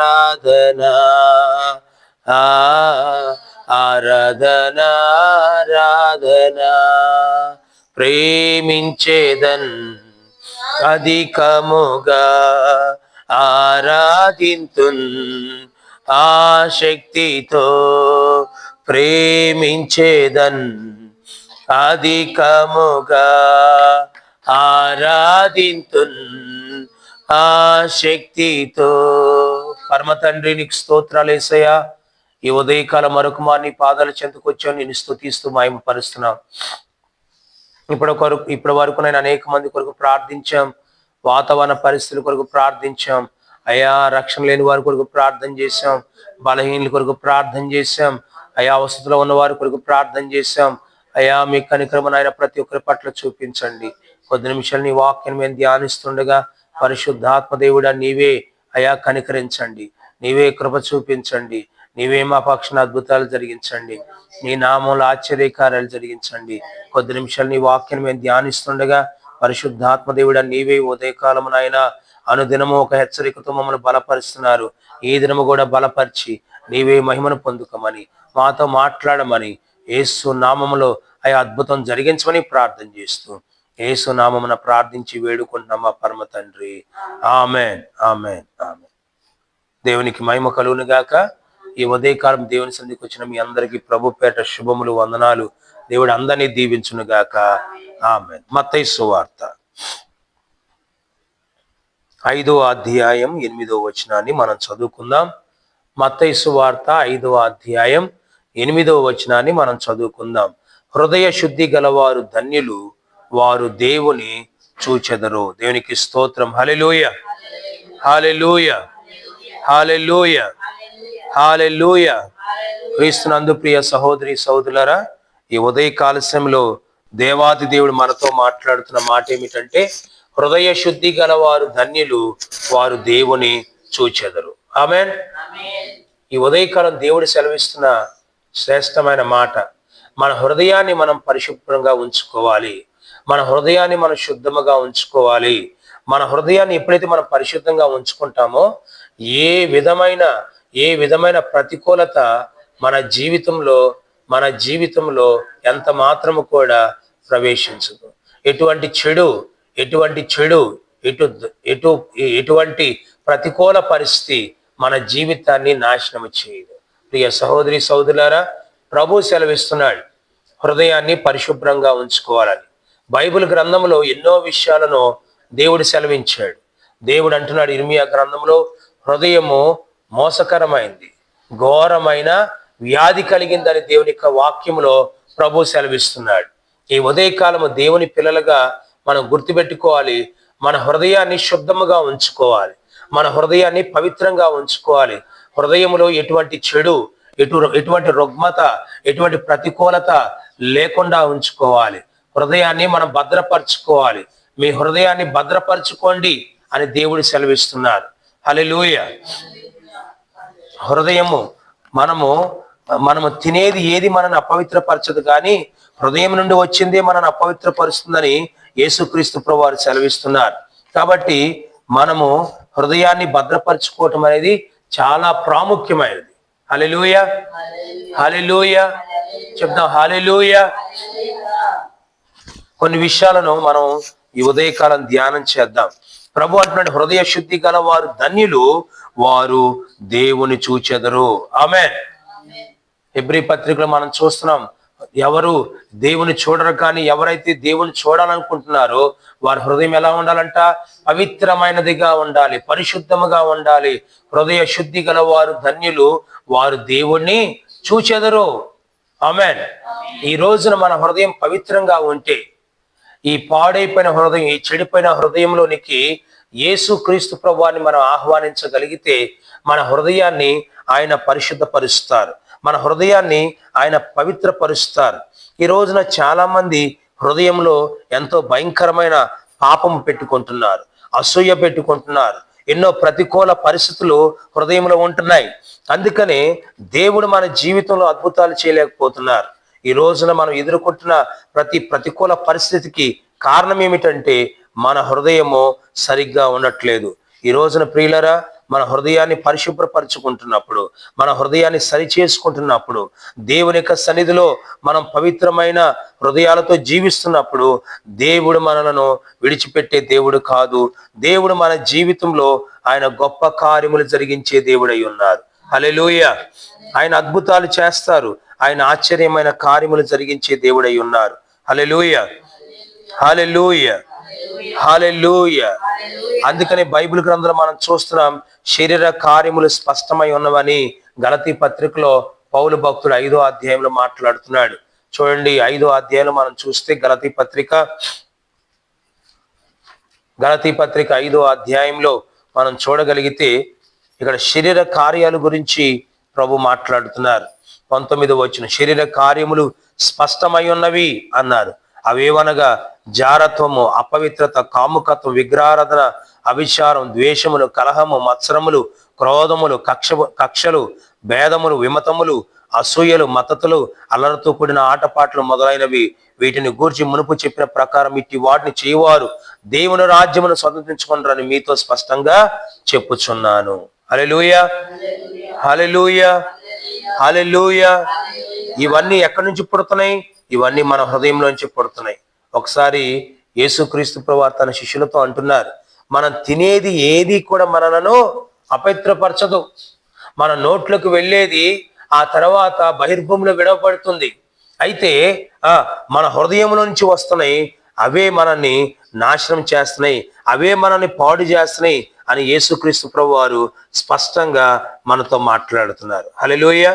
ఆరాధనా. ఆ ఆరాధనా ఆరాధనా. ప్రేమించేదన్ అధికముగా ఆరాధింతున్ ఆశక్తితో ప్రేమించేదన్ అధికముగా ఆరాధింతున్ ఆశక్తితో పరమ తండ్రి నీకు స్తోత్రాలు వేసయ్యా ఈ ఉదయకాల మరొక మారిని పాదాలు చెందుకొచ్చావు నేను స్థుతిస్తూ మాయమపరుస్తున్నాం. ఇప్పుడు కొరకు ఇప్పటి వరకు నేను అనేక మంది కొరకు ప్రార్థించాం వాతావరణ పరిస్థితుల కొరకు ప్రార్థించాం. అయా రక్షణ లేని వారి కొరకు ప్రార్థన చేశాం బలహీనుల కొరకు ప్రార్థన చేశాం అయా వసతిలో ఉన్న వారి కొరకు ప్రార్థన చేశాం. అయా మీ కనిక్రమణ ఆయన ప్రతి ఒక్కరి పట్ల చూపించండి. కొద్ది నిమిషాలు నీ వాక్యం మేము ధ్యానిస్తుండగా పరిశుద్ధాత్మ దేవుడా నీవే అయా కనికరించండి. నీవే కృప చూపించండి. నీవే మా పక్షాన అద్భుతాలు జరిగించండి. నీ నామంలో ఆశ్చర్యకార్యాలు జరిగించండి. కొద్ది నిమిషాలు నీ వాక్యం మేము ధ్యానిస్తుండగా పరిశుద్ధాత్మదేవుడ నీవే ఉదయకాలం నాయన. అనుదినము ఒక హెచ్చరికతో మమ్మల్ని బలపరుస్తున్నారు. ఈ దినము కూడా బలపరిచి నీవే మహిమను పొందుకోమని మాతో మాట్లాడమని ఏసు నామములో ఆ అద్భుతం జరిగించమని ప్రార్థన చేస్తూ ఏసు నామమున ప్రార్థించి వేడుకుంటున్నాం మా పరమ తండ్రి. ఆమెన్. ఆమెన్. ఆమెన్. దేవునికి మహిమ కలుగును గాక. ఈ ఉదయకాలం దేవుని సన్నిధికి వచ్చిన మీ అందరికీ ప్రభు పేట శుభములు వందనాలు. దేవుడు అందరినీ దీవించును గాక. ఆమె మత్తయి సువార్త. ఐదో అధ్యాయం ఎనిమిదో వచనాన్ని మనం చదువుకుందాం. మత్తయి సువార్త ఐదో అధ్యాయం ఎనిమిదో వచనాన్ని మనం చదువుకుందాం. హృదయ శుద్ధి గలవారు ధన్యులు వారు దేవుని చూచెదరు. దేవునికి స్తోత్రం. హలెలూయ హాలెలూయ హాలెలూయ హాలెలూయ క్రీస్తునందు ప్రియ సహోదరి సహోదరులరా ఈ ఉదయ కాలస్యంలో దేవాది దేవుడు మనతో మాట్లాడుతున్న మాట ఏమిటంటే హృదయ శుద్ధి గలవారు ధన్యులు వారు దేవుని చూచెదరు. ఆమెన్? ఈ ఉదయకాలం దేవుడు సెలవిస్తున్న శ్రేష్టమైన మాట మన హృదయాన్ని మనం పరిశుభ్రంగా ఉంచుకోవాలి. మన హృదయాన్ని మనం శుద్ధముగా ఉంచుకోవాలి. మన హృదయాన్ని ఎప్పుడైతే మనం పరిశుద్ధంగా ఉంచుకుంటామో ఏ విధమైన ఏ విధమైన ప్రతికూలత మన జీవితంలో మన జీవితంలో ఎంత మాత్రము కూడా ప్రవేశించదు. ఎటువంటి చెడు ఎటువంటి చెడు ఎటు ఎటు ఎటువంటి ప్రతికూల పరిస్థితి మన జీవితాన్ని నాశనం చేయదు. ప్రియ సహోదరి సహోదరులారా ప్రభు సెలవిస్తున్నాడు హృదయాన్ని పరిశుభ్రంగా ఉంచుకోవాలని. బైబిల్ గ్రంథంలో ఎన్నో విషయాలను దేవుడు సెలవించాడు. దేవుడు అంటున్నాడు ఇర్మియా గ్రంథంలో హృదయము మోసకరమైంది ఘోరమైన వ్యాధి కలిగిందని దేవుని యొక్క వాక్యంలో ప్రభు సెలవిస్తున్నాడు. ఈ ఉదయకాలము దేవుని పిల్లలుగా మనం గుర్తుపెట్టుకోవాలి. మన హృదయాన్ని శుద్ధముగా ఉంచుకోవాలి. మన హృదయాన్ని పవిత్రంగా ఉంచుకోవాలి. హృదయములో ఎటువంటి చెడు ఎటు ఎటువంటి రుగ్మత ఎటువంటి ప్రతికూలత లేకుండా ఉంచుకోవాలి. హృదయాన్ని మనం భద్రపరచుకోవాలి. మీ హృదయాన్ని భద్రపరచుకోండి అని దేవుడు సెలవిస్తున్నారు. హల్లెలూయ. హృదయము మనము మనము తినేది ఏది మనని అపవిత్రపరచదు కానీ హృదయం నుండి వచ్చిందే మనని అపవిత్రపరుస్తుందని యేసుక్రీస్తు ప్రభు సెలవిస్తున్నారు. కాబట్టి మనము హృదయాన్ని భద్రపరచుకోవటం అనేది చాలా ప్రాముఖ్యమైనది. హలెలూయ హలెలూయ చెప్దాం హలెలూయ కొన్ని విషయాలను మనం ఈ ఉదయకాలం ధ్యానం చేద్దాం. ప్రభు అంటున్నాడు హృదయ శుద్ధి గల వారు ధన్యులు వారు దేవుని చూచెదరు. ఆమె ఎబ్రి పత్రికలో మనం చూస్తున్నాం ఎవరు దేవుని చూడరు కానీ ఎవరైతే దేవుని చూడాలనుకుంటున్నారో వారి హృదయం ఎలా ఉండాలంట? పవిత్రమైనదిగా ఉండాలి పరిశుద్ధముగా ఉండాలి. హృదయ శుద్ధి గల వారు ధన్యులు వారు దేవుణ్ణి చూచెదరు. ఆమెన్. ఈ రోజున మన హృదయం పవిత్రంగా ఉంటే ఈ పాడైపోయిన హృదయం ఈ చెడిపోయిన హృదయంలోనికి యేసు క్రీస్తు ప్రభువాన్ని మనం ఆహ్వానించగలిగితే మన హృదయాన్ని ఆయన పరిశుద్ధపరుస్తారు. మన హృదయాన్ని ఆయన పవిత్రపరుస్తారు. ఈ రోజున చాలామంది హృదయంలో ఎంతో భయంకరమైన పాపం పెట్టుకుంటున్నారు అసూయ పెట్టుకుంటున్నారు. ఎన్నో ప్రతికూల పరిస్థితులు హృదయంలో ఉంటున్నాయి. అందుకనే దేవుడు మన జీవితంలో అద్భుతాలు చేయలేకపోతున్నారు. ఈ రోజున మనం ఎదుర్కొంటున్న ప్రతి ప్రతికూల పరిస్థితికి కారణం ఏమిటంటే మన హృదయము సరిగ్గా ఉండట్లేదు. ఈ రోజున ప్రియులరా మన హృదయాన్ని పరిశుభ్రపరచుకుంటున్నప్పుడు మన హృదయాన్ని సరి చేసుకుంటున్నప్పుడు దేవుని యొక్క సన్నిధిలో మనం పవిత్రమైన హృదయాలతో జీవిస్తున్నప్పుడు దేవుడు మనలను విడిచిపెట్టే దేవుడు కాదు. దేవుడు మన జీవితంలో ఆయన గొప్ప కార్యములు జరిగించే దేవుడై ఉన్నారు. అలెలుయ ఆయన అద్భుతాలు చేస్తారు. ఆయన ఆశ్చర్యమైన కార్యములు జరిగించే దేవుడై ఉన్నారు. Hallelujah hallelujah. హాలెలూయ అందుకని బైబిల్ గ్రంథంలో మనం చూస్తున్నాం శరీర కార్యములు స్పష్టమై ఉన్నవని గలతీ పత్రికలో పౌలు భక్తుడు ఐదో అధ్యాయంలో మాట్లాడుతున్నాడు. చూడండి ఐదో అధ్యాయంలో మనం చూస్తే గలతీ పత్రిక గలతీ పత్రిక ఐదో అధ్యాయంలో మనం చూడగలిగితే ఇక్కడ శరీర కార్యాల గురించి ప్రభు మాట్లాడుతున్నారు. పంతొమ్మిది వచ్చిన శరీర కార్యములు స్పష్టమై ఉన్నవి అన్నారు. అవేవనగా జారత్వము అపవిత్రత కాముకత్వం విగ్రహారాధన అవిచారం ద్వేషములు కలహము మత్సరములు క్రోధములు కక్ష కక్షలు భేదములు విమతములు అసూయలు మతతులు అల్లరితో కూడిన ఆటపాటలు మొదలైనవి. వీటిని గూర్చి మునుపు చెప్పిన ప్రకారం ఇట్టి వాటిని చేయవారు దేవుని రాజ్యమును స్వతంత్రించుకుంటారని మీతో స్పష్టంగా చెప్పుచున్నాను. హలెలూయ హలెలూయ హాలెల్లుయ ఇవన్నీ ఎక్కడి నుంచి పుడుతున్నాయి? ఇవన్నీ మన హృదయంలోంచి పుడుతున్నాయి. ఒకసారి యేసుక్రీస్తు ప్రభు తన శిష్యులతో అంటున్నారు మనం తినేది ఏది కూడా మనలను అపవిత్రపరచదు. మన నోట్లోకి వెళ్ళేది ఆ తర్వాత బహిర్భూమిలో విడవబడుతుంది. అయితే మన హృదయంలో నుంచి వస్తున్నాయి. అవే మనల్ని నాశనం చేస్తున్నాయి. అవే మనల్ని పాడు చేస్తున్నాయి. అని యేసుక్రీస్తు ప్రభు వారు స్పష్టంగా మనతో మాట్లాడుతున్నారు. హల్లెలూయ.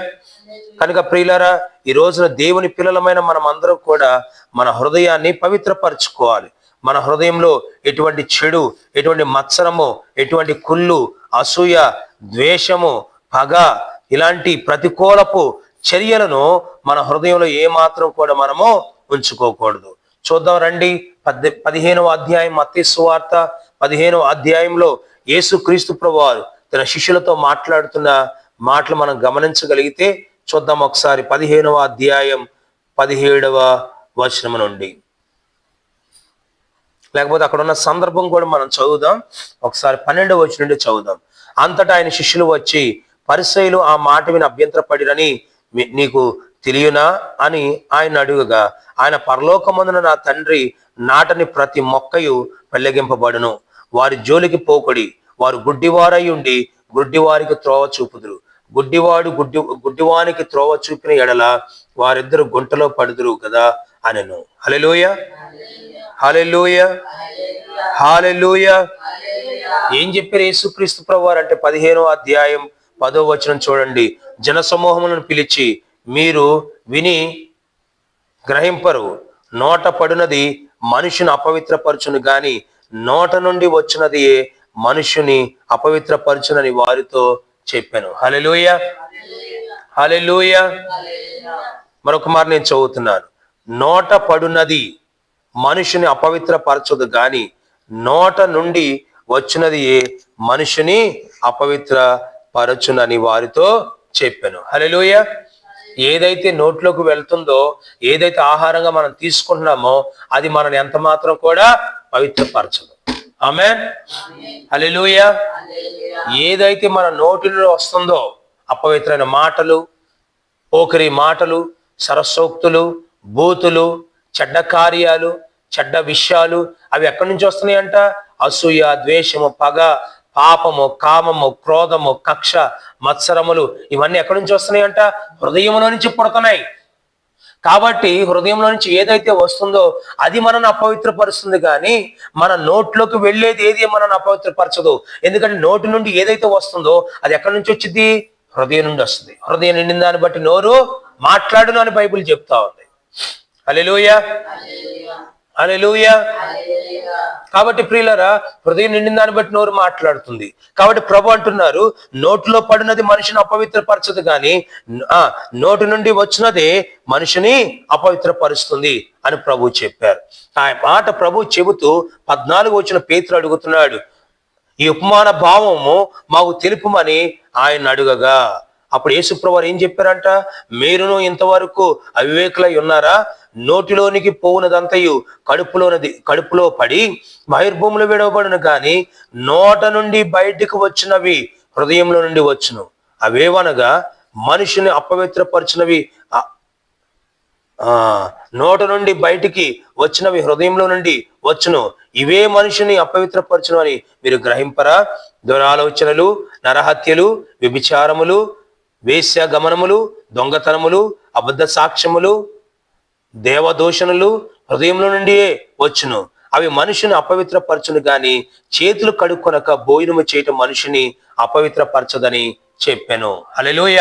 కనుక ప్రియులరా ఈ రోజున దేవుని పిల్లలమైన మనం అందరం కూడా మన హృదయాన్ని పవిత్రపరచుకోవాలి. మన హృదయంలో ఎటువంటి చెడు ఎటువంటి మత్సరము ఎటువంటి కుళ్ళు అసూయ ద్వేషము పగ ఇలాంటి ప్రతికూలపు చర్యలను మన హృదయంలో ఏమాత్రం కూడా మనము ఉంచుకోకూడదు. చూద్దాం రండి. పద్దె పదిహేనవ అధ్యాయం మత్తి సువార్త. పదిహేనవ అధ్యాయంలో యేసు క్రీస్తు ప్రభువారు తన శిష్యులతో మాట్లాడుతున్న మాటలు మనం గమనించగలిగితే చూద్దాం ఒకసారి పదిహేనవ అధ్యాయం పదిహేడవ వచనం నుండి. లేకపోతే అక్కడ ఉన్న సందర్భం కూడా మనం చదువుదాం. ఒకసారి పన్నెండవ వచ్చి నుండి చదువుదాం. అంతటా ఆయన శిష్యులు వచ్చి పరిసయులు ఆ మాట విని అభ్యంతరపడిరని నీకు తెలియనా అని ఆయన అడుగగా ఆయన పరలోకమందున నా తండ్రి నాటని ప్రతి మొక్కయు పెళ్ళగింపబడును వారి జోలికి పోకడి. వారు గుడ్డివారై ఉండి గుడ్డివారికి త్రోవ చూపుదురు. గుడ్డివాడు గుడ్డి గుడ్డివానికి త్రోవ చూపిన ఎడల వారిద్దరు గుంటలో పడుదురు కదా అనెను. హలెలోయ హలెలోయ హాలెలూయ ఏం చెప్పారు యేసుక్రీస్తు ప్రభువారు అంటే పదిహేనో అధ్యాయం పదో వచనం చూడండి. జన సమూహములను పిలిచి మీరు విని గ్రహింపరు. నోట పడినది మనుషుని అపవిత్రపరచును గాని నోట నుండి వచ్చినది మనుషుని అపవిత్రపరచునని వారితో చెప్పాను. హలెలుయ హలెలూయ మరొక మారు నేను చదువుతున్నాను. నోట పడునది మనుషుని అపవిత్రపరచదు గాని నోట నుండి వచ్చినది మనుషుని అపవిత్ర పరచునని వారితో చెప్పాను. హలెలుయ ఏదైతే నోట్లోకి వెళ్తుందో ఏదైతే ఆహారంగా మనం తీసుకుంటున్నామో అది మనని ఎంత మాత్రం కూడా పవిత్రపరచదు. ఆమె హల్లెలూయ. ఏదైతే మన నోటిలో వస్తుందో అపవిత్రమైన మాటలు పోకరి మాటలు సరస్సోక్తులు బూతులు చెడ్డ కార్యాలు చెడ్డ విషయాలు అవి ఎక్కడి నుంచి వస్తున్నాయంట? అసూయ ద్వేషము పగ పాపము కామము క్రోధము కక్ష మత్సరములు ఇవన్నీ ఎక్కడి నుంచి వస్తున్నాయంట? హృదయంలో నుంచి పుడుతున్నాయి. కాబట్టి హృదయంలో నుంచి ఏదైతే వస్తుందో అది మనల్ని అపవిత్రపరుస్తుంది కానీ మన నోట్లోకి వెళ్ళేది ఏది మనల్ని అపవిత్రపరచదు. ఎందుకంటే నోటి నుండి ఏదైతే వస్తుందో అది ఎక్కడి నుంచి వచ్చింది హృదయం నుండి వస్తుంది. హృదయం నిండిన దాన్ని బట్టి నోరు మాట్లాడును అని బైబిల్ చెప్తా ఉంది. అలెలుయ అలెలుయ కాబట్టి ప్రియులరా హృదయం నిండిన దాన్ని బట్టి నోరు మాట్లాడుతుంది. కాబట్టి ప్రభు అంటున్నారు నోటిలో పడినది మనిషిని అపవిత్రపరచదు కానీ ఆ నోటి నుండి వచ్చినదే మనిషిని అపవిత్రపరుస్తుంది అని ప్రభు చెప్పారు. ఆ మాట ప్రభు చెబుతూ పద్నాలుగు వచ్చిన పేతులు అడుగుతున్నాడు ఈ ఉపమాన భావము మాకు తెలుపుమని ఆయన అడుగగా. అప్పుడు యేసుప్రవారు ఏం చెప్పారంట? మీరును ఇంతవరకు అవివేకులై ఉన్నారా? నోటిలోనికి పోవునదంతయు కడుపులోనది కడుపులో పడి బహిర్భూములు విడవబడును కానీ నోట నుండి బయటికి వచ్చినవి హృదయంలో నుండి వచ్చును. అవేవనగా మనిషిని అపవిత్రపరిచినవి ఆ నోట నుండి బయటికి వచ్చినవి హృదయంలో నుండి వచ్చును. ఇవే మనిషిని అపవిత్రపరచును అని మీరు గ్రహింపరా? దురాలోచనలు నరహత్యలు వ్యభిచారములు వేశ్య గమనములు దొంగతనములు అబద్ధ సాక్ష్యములు దేవదూషణలు హృదయంలో నుండియే వచ్చును. అవి మనుషుని అపవిత్రపరచును గాని చేతులు కడుక్కొనక భోజనము చేయటం మనిషిని అపవిత్రపరచదని చెప్పాను. అలెలోయ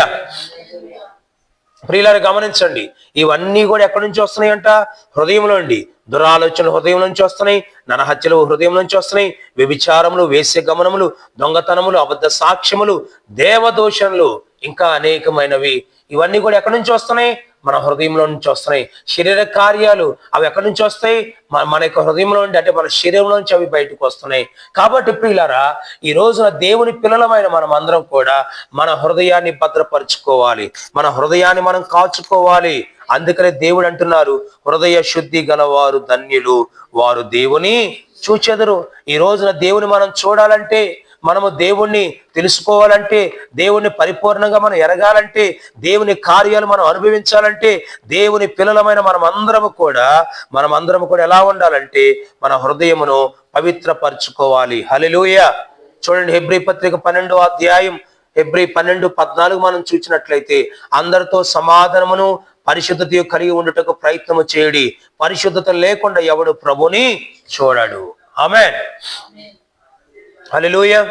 ప్రియులారు గమనించండి. ఇవన్నీ కూడా ఎక్కడి నుంచి వస్తున్నాయంట? హృదయంలో నుండి. దురాలోచనలు హృదయం నుంచి వస్తున్నాయి నరహత్యలు హృదయం నుంచి వస్తున్నాయి వ్యభిచారములు వేశ్య గమనములు దొంగతనములు అబద్ధ సాక్ష్యములు దేవదోషణలు ఇంకా అనేకమైనవి. ఇవన్నీ కూడా ఎక్కడి నుంచి వస్తున్నాయి? మన హృదయంలో నుంచి వస్తున్నాయి. శరీర కార్యాలు అవి ఎక్కడి నుంచి వస్తాయి? మన మన యొక్క హృదయంలో నుండి అంటే మన శరీరంలో నుంచి అవి బయటకు వస్తున్నాయి. కాబట్టి పిల్లరా ఈ రోజున దేవుని పిల్లలమైన మనం అందరం కూడా మన హృదయాన్ని భద్రపరచుకోవాలి. మన హృదయాన్ని మనం కాచుకోవాలి అందుకనే దేవుడు అంటున్నారు హృదయ శుద్ధి గలవారు ధన్యులు. వారు దేవుని చూచెదరు. ఈ రోజున దేవుని మనం చూడాలంటే మనము దేవుణ్ణి తెలుసుకోవాలంటే దేవుణ్ణి పరిపూర్ణంగా మనం ఎరగాలంటే దేవుని కార్యాలు మనం అనుభవించాలంటే దేవుని పిల్లలమైన మనం అందరము కూడా మనం అందరము కూడా ఎలా ఉండాలంటే మన హృదయమును పవిత్రపరచుకోవాలి. హల్లెలూయ. చూడండి హెబ్రి పత్రిక పన్నెండో అధ్యాయం హెబ్రి పన్నెండు పద్నాలుగు మనం చూసినట్లయితే అందరితో సమాధానమును పరిశుద్ధత కలిగి ఉండటకు ప్రయత్నము చేయడి. పరిశుద్ధత లేకుండా ఎవడు ప్రభుని చూడడు. ఆమె హల్లెలూయ.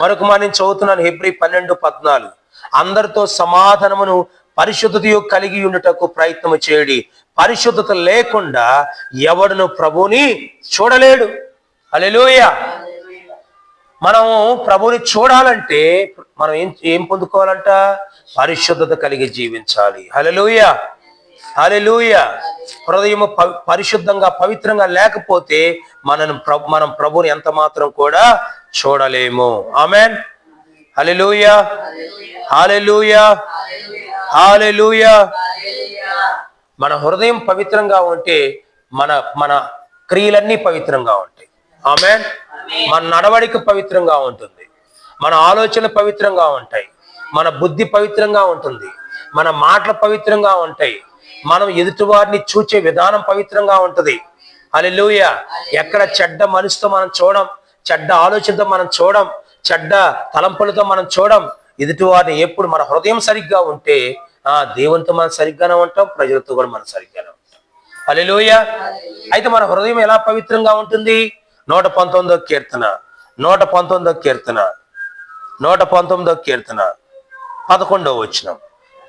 మరొక మాట నేను చదువుతున్నాను హెబ్రి పన్నెండు పద్నాలుగు. అందరితో సమాధానమును పరిశుద్ధత కలిగి ఉండటకు ప్రయత్నము చేయడి. పరిశుద్ధత లేకుండా ఎవడును ప్రభుని చూడలేడు. హల్లెలూయ. మనం ప్రభుని చూడాలంటే మనం ఏం ఏం పొందుకోవాలంట? పరిశుద్ధత కలిగి జీవించాలి. హల్లెలూయ. హల్లెలూయ. హృదయము పవి- పరిశుద్ధంగా పవిత్రంగా లేకపోతే మనం మనం ప్రభుని ఎంత మాత్రం కూడా చూడలేము. ఆమెన్. హలెలూయ హాలెలూయ హాలెలూయ మన హృదయం పవిత్రంగా ఉంటే మన మన క్రియలన్నీ పవిత్రంగా ఉంటాయి. ఆమెన్. మన నడవడిక పవిత్రంగా ఉంటుంది. మన ఆలోచనలు పవిత్రంగా ఉంటాయి. మన బుద్ధి పవిత్రంగా ఉంటుంది. మన మాటలు పవిత్రంగా ఉంటాయి. మనం ఎదుటివారిని చూచే విధానం పవిత్రంగా ఉంటది. అలెలుయ ఎక్కడ చెడ్డ మనసుతో మనం చూడం చెడ్డ ఆలోచనతో మనం చూడం చెడ్డ తలంపులతో మనం చూడం ఎదుటివారిని ఎప్పుడు మన హృదయం సరిగ్గా ఉంటే ఆ దేవునితో మనం సరిగ్గానే ఉంటాం ప్రజలతో కూడా మనం సరిగ్గానే ఉంటాం. అలెలుయ అయితే మన హృదయం ఎలా పవిత్రంగా ఉంటుంది? నూట పంతొమ్మిదో కీర్తన. నూట పంతొమ్మిదో కీర్తన. నూట పంతొమ్మిదో కీర్తన. పదకొండవ వచనం.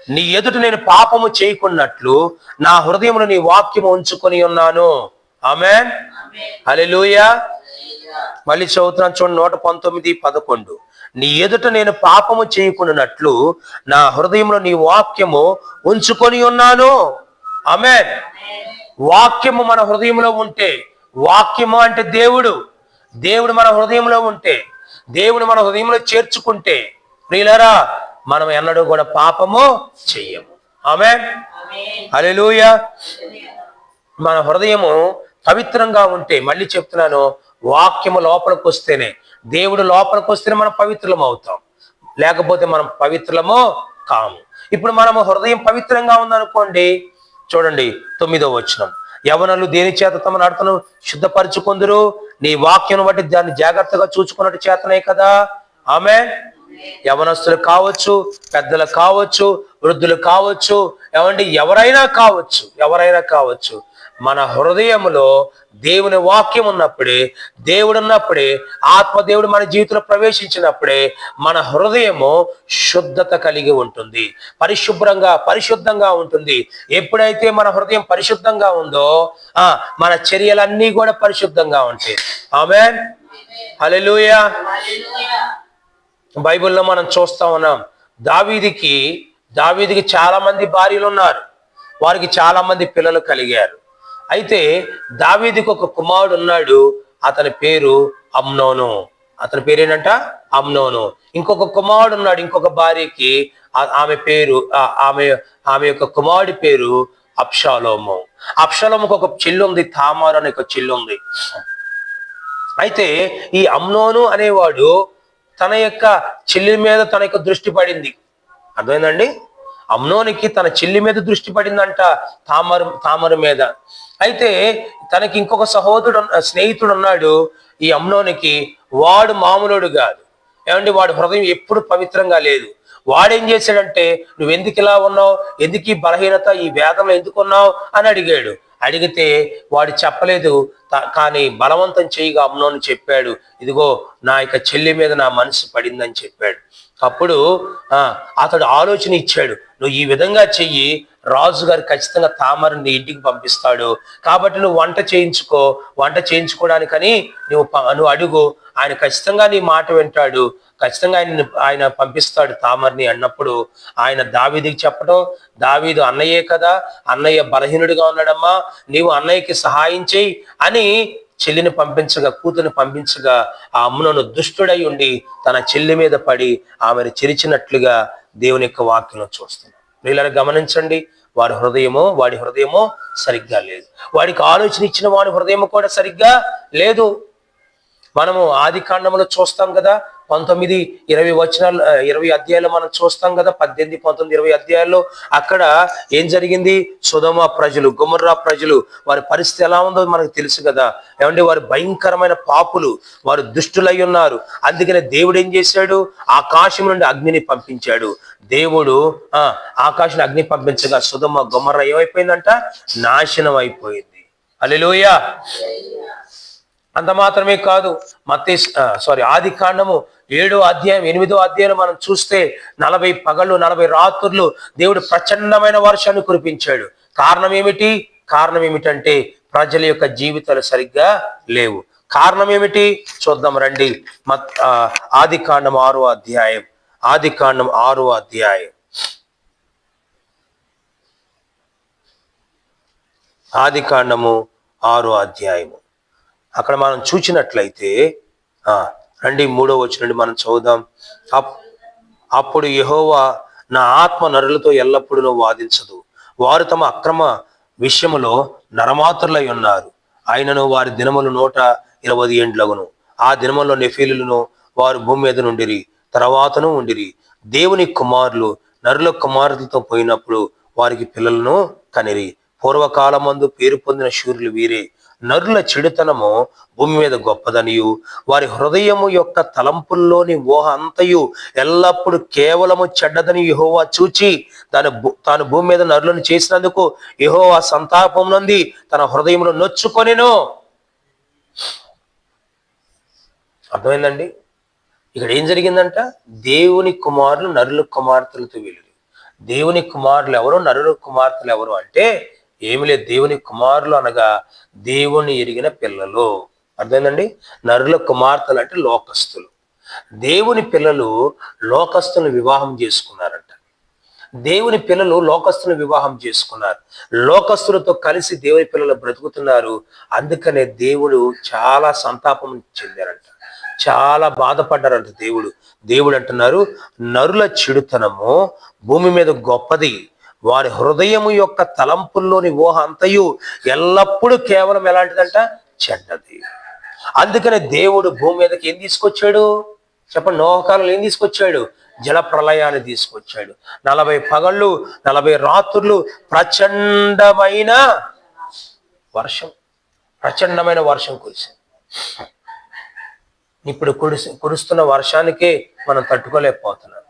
నీ ఎదుట నేను పాపము చేయకున్నట్లు నా హృదయమును నీ వాక్యము ఉంచుకొని ఉన్నాను. ఆమె హల్లెలూయా. మళ్ళీ చదువుతున్నాను చూడండి నూట పంతొమ్మిది పదకొండు. నీ ఎదుట నేను పాపము చేయకున్నట్లు నా హృదయంలో నీ వాక్యము ఉంచుకొని ఉన్నాను. ఆమె వాక్యము మన హృదయంలో ఉంటే వాక్యము అంటే దేవుడు. దేవుడు మన హృదయంలో ఉంటే దేవుడు మన హృదయంలో చేర్చుకుంటే ప్రియులరా మనం ఎన్నడూ కూడా పాపము చెయ్యము. ఆమె హల్లెలూయా. మన హృదయము పవిత్రంగా ఉంటే మళ్ళీ చెప్తున్నాను వాక్యము లోపలికి వస్తేనే దేవుడు లోపలికి వస్తేనే మనం పవిత్రులం అవుతాం. లేకపోతే మనం పవిత్రులము కాము. ఇప్పుడు మనము హృదయం పవిత్రంగా ఉందనుకోండి చూడండి తొమ్మిదో వచనం. యవనలు దేని చేత తమ నడతను శుద్ధపరచుకుందరు? నీ వాక్యం బట్టి దాన్ని జాగ్రత్తగా చూసుకున్నట్టు చేతనే కదా. ఆమె యవనస్తులు కావచ్చు పెద్దలు కావచ్చు వృద్ధులు కావచ్చు ఏమండి ఎవరైనా కావచ్చు ఎవరైనా కావచ్చు మన హృదయంలో దేవుని వాక్యం ఉన్నప్పుడే దేవుడు ఉన్నప్పుడే ఆత్మదేవుడు మన జీవితంలో ప్రవేశించినప్పుడే మన హృదయము శుద్ధత కలిగి ఉంటుంది పరిశుభ్రంగా పరిశుద్ధంగా ఉంటుంది. ఎప్పుడైతే మన హృదయం పరిశుద్ధంగా ఉందో ఆ మన చర్యలన్నీ కూడా పరిశుద్ధంగా ఉంటాయి. ఆమె హల్లెలూయా. బైబిల్లో మనం చూస్తా ఉన్నాం. దావీదికి దావీదికి చాలా మంది భార్యలు ఉన్నారు వారికి చాలా మంది పిల్లలు కలిగారు. అయితే దావీదికి ఒక కుమారుడు ఉన్నాడు. అతని పేరు అమ్నోను. అతని పేరు ఏంటంట అమ్నోను. ఇంకొక కుమారుడు ఉన్నాడు ఇంకొక భార్యకి. ఆమె పేరు ఆమె ఆమె యొక్క కుమారుడి పేరు అప్షాలోము అప్షాలోముకు ఒక చెల్లు ఉంది తామారు అనే ఒక చెల్లు ఉంది అయితే ఈ అమ్నోను అనేవాడు తన యొక్క చెల్లి మీద తన యొక్క దృష్టి పడింది. అర్థమైందండి? అమ్నోనికి తన చెల్లి మీద దృష్టి పడిందంట తామరు తామరు మీద. అయితే తనకి ఇంకొక సహోదరుడు ఉన్న- స్నేహితుడు ఉన్నాడు ఈ అమ్నోనికి. వాడు మామూలుడు కాదు. ఏమండి? వాడి హృదయం ఎప్పుడు పవిత్రంగా లేదు. వాడేం చేశాడంటే నువ్వు ఎందుకు ఇలా ఉన్నావు? ఎందుకు ఈ బలహీనత ఈ వేదంలో ఎందుకు ఉన్నావు? అని అడిగాడు. అడిగితే వాడు చెప్పలేదు కానీ బలవంతం చేయగా అమ్నోని చెప్పాడు ఇదిగో నా యొక్క చెల్లి మీద నా మనసు పడిందని చెప్పాడు. అప్పుడు అతడు ఆలోచన ఇచ్చాడు నువ్వు ఈ విధంగా చెయ్యి రాజుగారు ఖచ్చితంగా తామరని ఇంటికి పంపిస్తాడు. కాబట్టి నువ్వు వంట చేయించుకో వంట చేయించుకోవడానికని నువ్వు నువ్వు అడుగు ఆయన ఖచ్చితంగా నీ మాట వింటాడు. ఖచ్చితంగా ఆయన ఆయన పంపిస్తాడు తామర్ని అన్నప్పుడు ఆయన దావీదికి చెప్పడం దావీదు అన్నయ్యే కదా అన్నయ్య బలహీనుడిగా ఉన్నాడమ్మా నీవు అన్నయ్యకి సహాయం చేయి అని చెల్లిని పంపించగా కూతుని పంపించగా ఆ అమ్మునను దుష్టుడై ఉండి తన చెల్లి మీద పడి ఆమెను చెరిచినట్లుగా దేవుని యొక్క వాక్యంలో చూస్తున్నాం వీళ్ళని గమనించండి వాడి హృదయమో వాడి హృదయమో సరిగ్గా లేదు. వాడికి ఆలోచన ఇచ్చిన వాడి హృదయం కూడా సరిగ్గా లేదు. మనము ఆది కాండంలో చూస్తాం కదా పంతొమ్మిది ఇరవై వచనాలు ఇరవై అధ్యాయాలు మనం చూస్తాం కదా పద్దెనిమిది పంతొమ్మిది ఇరవై అధ్యాయాల్లో అక్కడ ఏం జరిగింది? సుధమ ప్రజలు గుమర్రా ప్రజలు వారి పరిస్థితి ఎలా ఉందో మనకు తెలుసు కదా. ఏమంటే వారు భయంకరమైన పాపులు వారు దుష్టులై ఉన్నారు. అందుకనే దేవుడు ఏం చేశాడు? ఆకాశం నుండి అగ్నిని పంపించాడు. దేవుడు ఆ ఆకాశం అగ్ని పంపించగా సుధమ గుమర్ర ఏమైపోయిందంట? నాశనం అయిపోయింది అల్లెలూయా అంత మాత్రమే కాదు మత్తే సారీ ఆది కాండము ఏడో అధ్యాయం ఎనిమిదో అధ్యాయం మనం చూస్తే నలభై పగళ్ళు నలభై రాత్రులు దేవుడు ప్రచండమైన వర్షాన్ని కురిపించాడు. కారణం ఏమిటి? కారణం ఏమిటంటే ప్రజల యొక్క జీవితాలు సరిగ్గా లేవు. కారణం ఏమిటి? చూద్దాం రండి. మత్ ఆది కాండం ఆరో అధ్యాయం ఆది కాండం ఆరో అధ్యాయం. ఆది కాండము ఆరో అధ్యాయము. అక్కడ మనం చూచినట్లయితే రండి మూడో వచ్చినండి మనం చదువుదాం. అప్- అప్పుడు యహోవా నా ఆత్మ నరులతో ఎల్లప్పుడూ వాదించదు. వారు తమ అక్రమ విషయములో నరమాతులై ఉన్నారు. ఆయనను వారి దినములు నూట ఇరవై ఏండ్లగును ఆ దినములో నెఫీలులను వారు భూమి మీద నుండిరి తర్వాతను ఉండిరి. దేవుని కుమారులు నరుల కుమారులతో పోయినప్పుడు వారికి పిల్లలను కనిరి. పూర్వకాలమందు పేరు పొందిన శూరులు వీరే. నరుల చెడుతనము భూమి మీద గొప్పదనియు. వారి హృదయము యొక్క తలంపుల్లోని ఊహ అంతయు ఎల్లప్పుడూ కేవలము చెడ్డదని యహోవా చూచి దాని భూ- తాను భూమి మీద నరులను చేసినందుకు యహోవా సంతాపం నుండి తన హృదయంలో నొచ్చుకొనిను. అర్థమైందండి? ఇక్కడ ఏం జరిగిందంట? దేవుని కుమారులు నరుల కుమార్తెలతో వీళ్ళు దేవుని కుమారులు ఎవరు? నరుల కుమార్తెలు ఎవరు అంటే ఏమి లేదు. దేవుని కుమారులు అనగా దేవుని ఎరిగిన పిల్లలు. అర్థమైందండి? నరుల కుమార్తెలు అంటే లోకస్తులు. దేవుని పిల్లలు లోకస్తులను వివాహం చేసుకున్నారంట. దేవుని పిల్లలు లోకస్తులను వివాహం చేసుకున్నారు. లోకస్తులతో కలిసి దేవుని పిల్లలు బ్రతుకుతున్నారు. అందుకనే దేవుడు చాలా సంతాపం చెందారంట. చాలా బాధపడ్డారంట దేవుడు. దేవుడు అంటున్నారు నరుల చెడుతనము భూమి మీద గొప్పది. వారి హృదయము యొక్క తలంపుల్లోని ఊహ అంతయు ఎల్లప్పుడూ కేవలం ఎలాంటిదంట? చెడ్డది. అందుకనే దేవుడు భూమి మీదకి ఏం తీసుకొచ్చాడు? చెప్పండి నోహకాలంలో ఏం తీసుకొచ్చాడు? జల ప్రళయాన్ని తీసుకొచ్చాడు. నలభై పగళ్ళు నలభై రాత్రులు ప్రచండమైన వర్షం ప్రచండమైన వర్షం కురిసింది. ఇప్పుడు కురిసి కురుస్తున్న వర్షానికే మనం తట్టుకోలేకపోతున్నాం.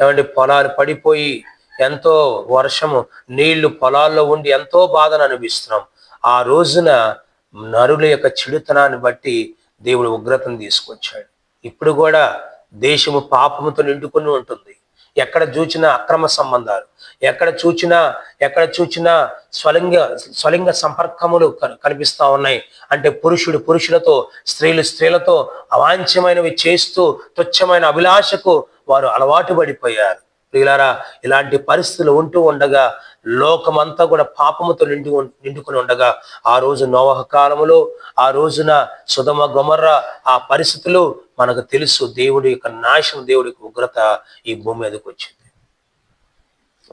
ఏమంటే పొలాలు పడిపోయి ఎంతో వర్షము నీళ్ళు పొలాల్లో ఉండి ఎంతో బాధను అనిపిస్తున్నాం ఆ రోజున నరుల యొక్క చెడుతనాన్ని బట్టి దేవుడు ఉగ్రతను తీసుకొచ్చాడు. ఇప్పుడు కూడా దేశము పాపముతో నిండుకొని ఉంటుంది. ఎక్కడ చూచినా అక్రమ సంబంధాలు ఎక్కడ చూచినా ఎక్కడ చూచినా స్వలింగ స్వలింగ సంపర్కములు కనిపిస్తూ కనిపిస్తా ఉన్నాయి. అంటే పురుషుడు పురుషులతో స్త్రీలు స్త్రీలతో అవాంఛమైనవి చేస్తూ తుచ్చమైన అభిలాషకు వారు అలవాటు పడిపోయారు. ప్రియులారా ఇలాంటి పరిస్థితులు ఉంటూ ఉండగా లోకమంతా కూడా పాపముతో నిండి నిండుకుని ఉండగా ఆ రోజు నోవహ కాలములో ఆ రోజున సుధమ గొమర్ర ఆ పరిస్థితులు మనకు తెలుసు. దేవుడి యొక్క నాశనం దేవుడి యొక్క ఉగ్రత ఈ భూమి మీదకి వచ్చింది.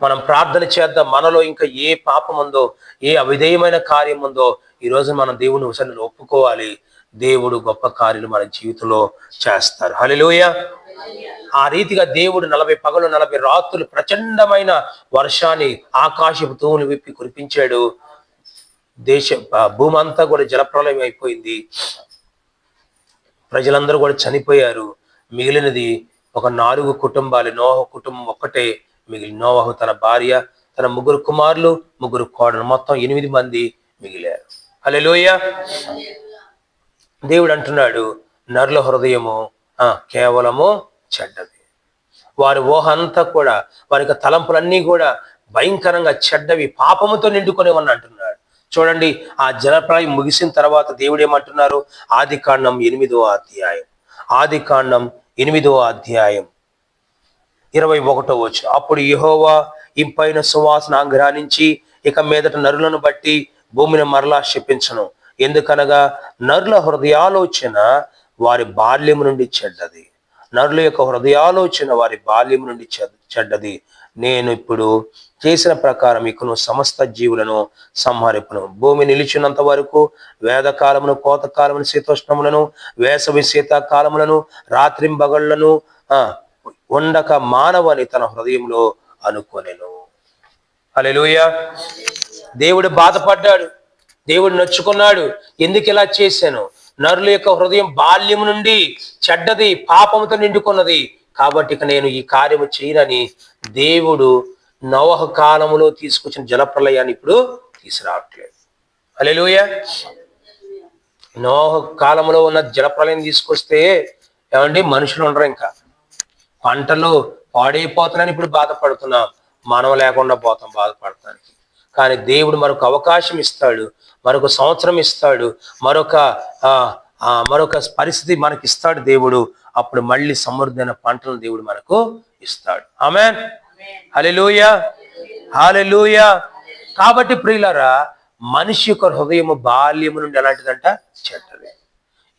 మనం ప్రార్థన చేద్దాం. మనలో ఇంకా ఏ పాపం ఉందో ఏ అవిధేయమైన కార్యం ఉందో ఈ రోజు మనం దేవుని ఒకసారి ఒప్పుకోవాలి. దేవుడు గొప్ప కార్యలు మన జీవితంలో చేస్తారు. హల్లెలూయా. ఆ రీతిగా దేవుడు నలభై పగలు నలభై రాత్రులు ప్రచండమైన వర్షాన్ని ఆకాశపు తూములు విప్పి కురిపించాడు. దేశ భూమంతా భూమి అంతా కూడా జలప్రలయం అయిపోయింది. ప్రజలందరూ కూడా చనిపోయారు. మిగిలినది ఒక నాలుగు కుటుంబాలు నోహ కుటుంబం ఒక్కటే. మిగిలిన నోవహు తన భార్య తన ముగ్గురు కుమారులు ముగ్గురు కోడలు మొత్తం ఎనిమిది మంది మిగిలారు. హల్లెలూయ. దేవుడు అంటున్నాడు నరుల హృదయము కేవలము చెడ్డది. వారి ఊహ అంతా కూడా వారి యొక్క తలంపులన్నీ కూడా భయంకరంగా చెడ్డవి పాపముతో నిండుకొని ఉన్న అంటున్నాడు. చూడండి ఆ జలప్రాయం ముగిసిన తర్వాత దేవుడు ఏమంటున్నారు ఆది కాండం ఎనిమిదో అధ్యాయం. ఆది కాండం ఎనిమిదో అధ్యాయం. ఇరవై ఒకటో వచ్చు అప్పుడు యహోవా ఇంపైన సువాసన ఆగ్రహించి ఇక మీదట నరులను బట్టి భూమిని మరలా శపించను. ఎందుకనగా నరుల హృదయాలోచన వారి బాల్యము నుండి చెడ్డది. నరుల యొక్క హృదయాలోచన వారి బాల్యము నుండి చెడ్- చెడ్డది. నేను ఇప్పుడు చేసిన ప్రకారం ఇకను సమస్త జీవులను సంహరింపును. భూమి నిలిచినంత వరకు వేదకాలమును కోతకాలమును శీతోష్ణములను వేసవి శీతాకాలములను రాత్రింబగళ్ళను ఆ ఉండక మానవని తన హృదయంలో అనుకోలేను అలెలుయ దేవుడు బాధపడ్డాడు. దేవుడు నచ్చుకున్నాడు. ఎందుకు ఇలా చేశాను? నరుల యొక్క హృదయం బాల్యం నుండి చెడ్డది పాపముతో నిండుకున్నది. కాబట్టి ఇక నేను ఈ కార్యము చేయనని దేవుడు నవహ కాలములో తీసుకొచ్చిన జలప్రలయాన్ని ఇప్పుడు తీసుకురావట్లేదు. అలెలుయ నోహ కాలంలో ఉన్న జలప్రలయం తీసుకొస్తే ఏమండి? మనుషులు ఉండరు ఇంకా. పంటలు పాడైపోతున్నాయని ఇప్పుడు బాధపడుతున్నాం. మనం లేకుండా పోతాం బాధపడటానికి. కానీ దేవుడు మరొక అవకాశం ఇస్తాడు మరొక సంవత్సరం ఇస్తాడు మరొక మరొక పరిస్థితి మనకి ఇస్తాడు దేవుడు. అప్పుడు మళ్ళీ సమృద్ధైన పంటలను దేవుడు మనకు ఇస్తాడు. ఆమె హల్లెలూయా. హల్లెలూయా. కాబట్టి ప్రియులరా మనిషి యొక్క హృదయము బాల్యము నుండి ఎలాంటిదంట? చెడ్డది.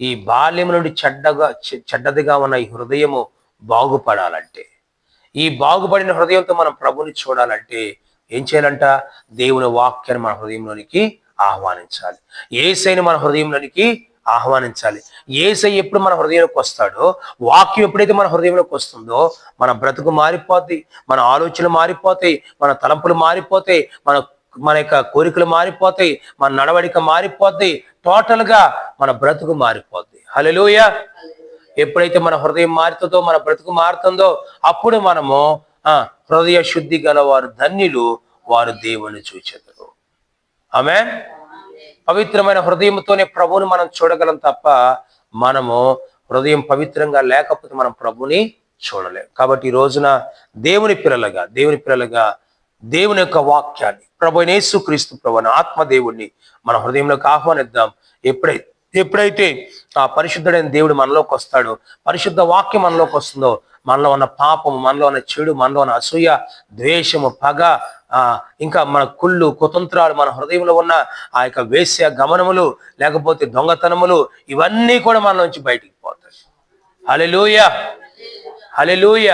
ఈ బాల్యం నుండి చెడ్డగా చెడ్డదిగా ఉన్న ఈ హృదయము బాగుపడాలంటే ఈ బాగుపడిన హృదయంతో మనం ప్రభుని చూడాలంటే ఏం చేయాలంట? దేవుని వాక్యాన్ని మన హృదయంలోనికి ఆహ్వానించాలి. ఏసైని మన హృదయంలోనికి ఆహ్వానించాలి. ఏసై ఎప్పుడు మన హృదయంలోకి వస్తాడో వాక్యం ఎప్పుడైతే మన హృదయంలోకి వస్తుందో మన బ్రతుకు మారిపోతాయి మన ఆలోచనలు మారిపోతాయి మన తలంపులు మారిపోతాయి మన మన యొక్క కోరికలు మారిపోతాయి మన నడవడిక మారిపోతాయి టోటల్గా మన బ్రతుకు మారిపోద్ది. హల్లెలూయ. ఎప్పుడైతే మన హృదయం మారుతుందో మన బ్రతుకు మారుతుందో అప్పుడు మనము ఆ హృదయ శుద్ధి గల వారు ధన్యులు వారు దేవుని చూచెదరు ఆమె పవిత్రమైన హృదయంతోనే ప్రభువుని మనం చూడగలం తప్ప మనము హృదయం పవిత్రంగా లేకపోతే మనం ప్రభుని చూడలేం. కాబట్టి ఈ రోజున దేవుని పిల్లలుగా దేవుని పిల్లలుగా దేవుని యొక్క వాక్యాన్ని ప్రభునేసు క్రీస్తు ప్రభుని ఆత్మదేవుణ్ణి మన హృదయంలోకి ఆహ్వానిద్దాం. ఎప్పుడైతే ఎప్పుడైతే ఆ పరిశుద్ధుడైన దేవుడు మనలోకి వస్తాడో పరిశుద్ధ వాక్యం మనలోకి వస్తుందో మనలో ఉన్న పాపము మనలో ఉన్న చెడు మనలో ఉన్న అసూయ ద్వేషము పగ ఇంకా మన కుళ్ళు కుతంత్రాలు మన హృదయంలో ఉన్న ఆ యొక్క వేశ్య గమనములు లేకపోతే దొంగతనములు ఇవన్నీ కూడా మనలోంచి బయటికి పోతాయి. హలెలూయ హలెలూయ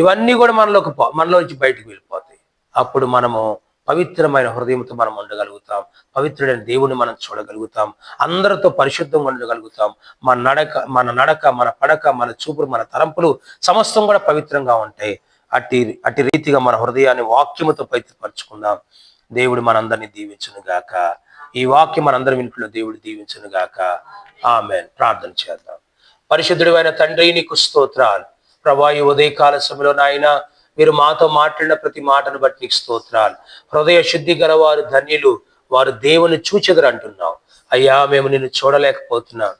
ఇవన్నీ కూడా మనలోకి మనలోంచి బయటికి వెళ్ళిపోతాయి. అప్పుడు మనము పవిత్రమైన హృదయంతో మనం ఉండగలుగుతాం. పవిత్రుడైన దేవుని మనం చూడగలుగుతాం. అందరితో పరిశుద్ధంగా ఉండగలుగుతాం. మన నడక మన నడక మన పడక మన చూపులు మన తలంపులు సమస్తం కూడా పవిత్రంగా ఉంటాయి. అట్టి అట్టి రీతిగా మన హృదయాన్ని వాక్యముతో పవిత్రపరచుకుందాం. దేవుడు మనందరినీ దీవించును గాక ఈ వాక్యం మనందరి ఇంట్లో దేవుడు దీవించును గాక ఆమె ప్రార్థన చేద్దాం. పరిశుద్ధుడు అయిన తండ్రి నీకు స్తోత్రాలు. ప్రభా ఈ ఉదయకాల సమయంలో నాయన మీరు మాతో మాట్లాడిన ప్రతి మాటను బట్టి నీకు స్తోత్రాలు. హృదయ శుద్ధి గల వారు ధన్యులు వారు దేవుని చూచెదరు అంటున్నావు. అయ్యా మేము నిన్ను చూడలేకపోతున్నాం.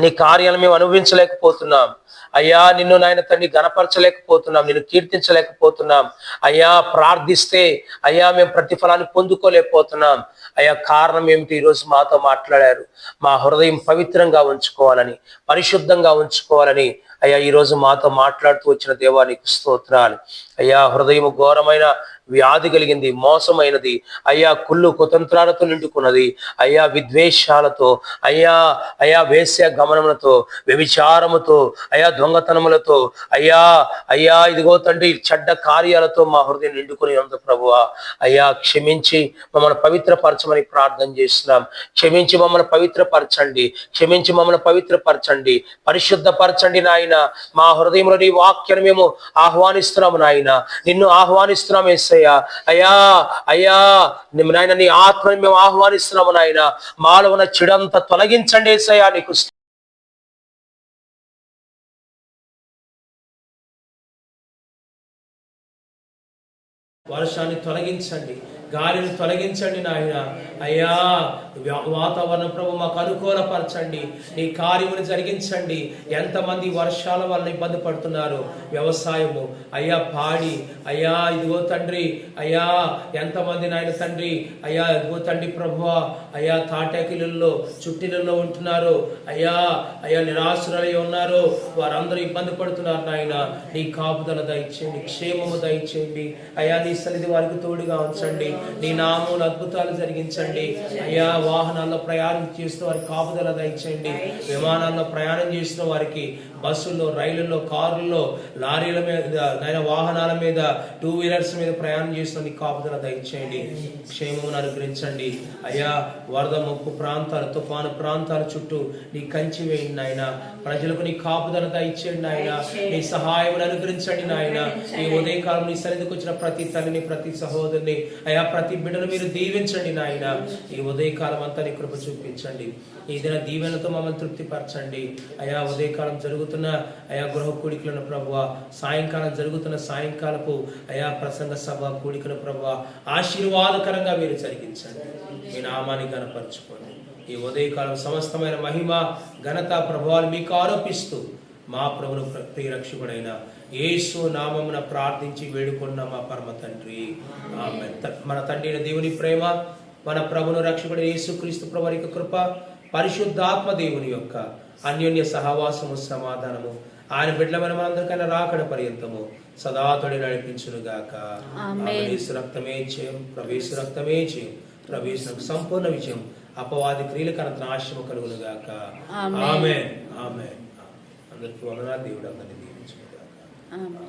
నీ కార్యాలు మేము అనుభవించలేకపోతున్నాం. అయ్యా నిన్ను నాయన తండ్రి గనపరచలేకపోతున్నాం నిన్ను కీర్తించలేకపోతున్నాం. అయ్యా ప్రార్థిస్తే అయ్యా మేము ప్రతిఫలాన్ని పొందుకోలేకపోతున్నాం. అయ్యా కారణం ఏమిటి? ఈరోజు మాతో మాట్లాడారు. మా హృదయం పవిత్రంగా ఉంచుకోవాలని పరిశుద్ధంగా ఉంచుకోవాలని అయ్యా ఈరోజు మాతో మాట్లాడుతూ వచ్చిన దేవానికి స్తోత్రాలు. అయ్యా హృదయం ఘోరమైన వ్యాధి కలిగింది మోసమైనది. అయ్యా కుళ్ళు కుతంత్రాలతో నిండుకున్నది. అయ్యా విద్వేషాలతో. అయ్యా అయ్యా వేశ్య గమనములతో వ్యభిచారముతో. అయ్యా దొంగతనములతో. అయ్యా అయ్యా ఇదిగో తండ్రి చెడ్డ కార్యాలతో మా హృదయం నిండుకుని ఉంది ప్రభువా. అయ్యా క్షమించి మమ్మల్ని పవిత్రపరచమని ప్రార్థన చేస్తున్నాం. క్షమించి మమ్మల్ని పవిత్రపరచండి. క్షమించి మమ్మల్ని పవిత్రపరచండి. పరిశుద్ధపరచండి నాయన. మా హృదయంలో నీ వాక్యాన్ని మేము ఆహ్వానిస్తున్నాము నాయన. నిన్ను ఆహ్వానిస్తున్నాం ఏసయ్యా అయ్యా అయ్యా నీ- నాయన నీ ఆత్మని మేము ఆహ్వానిస్తున్నాము నాయన. మాలో ఉన్న చెడంతా తొలగించండి ఏసయ్యా నీకు వర్షాన్ని తొలగించండి. గాలిని తొలగించండి నాయన. అయ్యా వా- వాతావరణం ప్రభు మాకు అనుకూలపరచండి. నీ కార్యములు జరిగించండి. ఎంతమంది వర్షాల వల్ల ఇబ్బంది పడుతున్నారు? వ్యవసాయము. అయ్యా పాడి. అయ్యా ఇదిగో తండ్రి. అయ్యా ఎంతమంది నాయన తండ్రి? అయ్యా ఇదిగో తండ్రి ప్రభు అయ్యా తాటాకిలలో చుట్టిలలో ఉంటున్నారు. అయ్యా అయ్యా నిరాశులై ఉన్నారు. వారందరూ ఇబ్బంది పడుతున్నారు నాయన. నీ కాపుదల దయచేయండి. క్షేమము దయచేయండి. అయ్యా నీ సన్నిధి వారికి తోడుగా ఉంచండి. నీ నామూలు అద్భుతాలు జరిగించండి. అయ్యా వాహనాల్లో ప్రయాణం చేస్తున్న వారికి కాపుదల దయచేయండి. విమానాల్లో ప్రయాణం చేస్తున్న వారికి బస్సుల్లో రైళ్ళలో కారుల్లో లారీల మీద నైనా వాహనాల మీద టూ వీలర్స్ మీద ప్రయాణం చేస్తున్న నీ కాపుదల దయచేయండి. క్షేమమును అనుగ్రహించండి. అయ్యా వరద ముప్పు ప్రాంతాలు తుఫాను ప్రాంతాల చుట్టూ నీ కంచి వేయండి నాయన. ప్రజలకు నీ కాపుదల దయచేయండి నాయన. నీ సహాయం అనుగ్రహించండి నాయన. ఈ ఉదయకాలం నీ సన్నిధికి వచ్చిన ప్రతి తల్లిని ప్రతి సహోదరుని అయ్యా ప్రతి బిడ్డను మీరు దీవించండి నాయన. ఈ ఉదయకాలం అంతా నీ కృప చూపించండి. ఈ దిన దీవెనతో మమ్మల్ని తృప్తిపరచండి. అయా ఉదయకాలం జరుగుతున్న అయా గృహ కూడికలను ప్రభు సాయంకాలం జరుగుతున్న సాయంకాలపు అయా ప్రసంగ సభ కూడికల ప్రభు ఆశీర్వాదకరంగా మీరు జరిగించండి. మీ నామాన్ని గనపరచుకోండి ఈ ఉదయకాలం సమస్తమైన మహిమ ఘనత ప్రభావాలు మీకు ఆరోపిస్తూ మా ప్రభును రక్షకుడైన యేసు నామమున ప్రార్థించి వేడుకున్న మా పరమ తండ్రి. మన తండ్రి దేవుని ప్రేమ మన ప్రభును రక్షకుడు యేసుక్రీస్తు ప్రభు యొక్క కృప పరిశుద్ధాత్మ దేవుని యొక్క అన్యోన్య సహవాసము సమాధానము ఆయన బిడ్డలమైన మనందరికైనా రాకడ పర్యంతము సదాతడి నడిపించును గాక యేసు రక్తమే చేయం ప్రవేశ రక్తమే చేయం ప్రవేశం సంపూర్ణ విజయం అపవాది క్రియలకు అనంత నాశము కలుగును గాక ఆమె ఆమె అందరికి వందనాలు దేవుడు అందరినీ దీవించును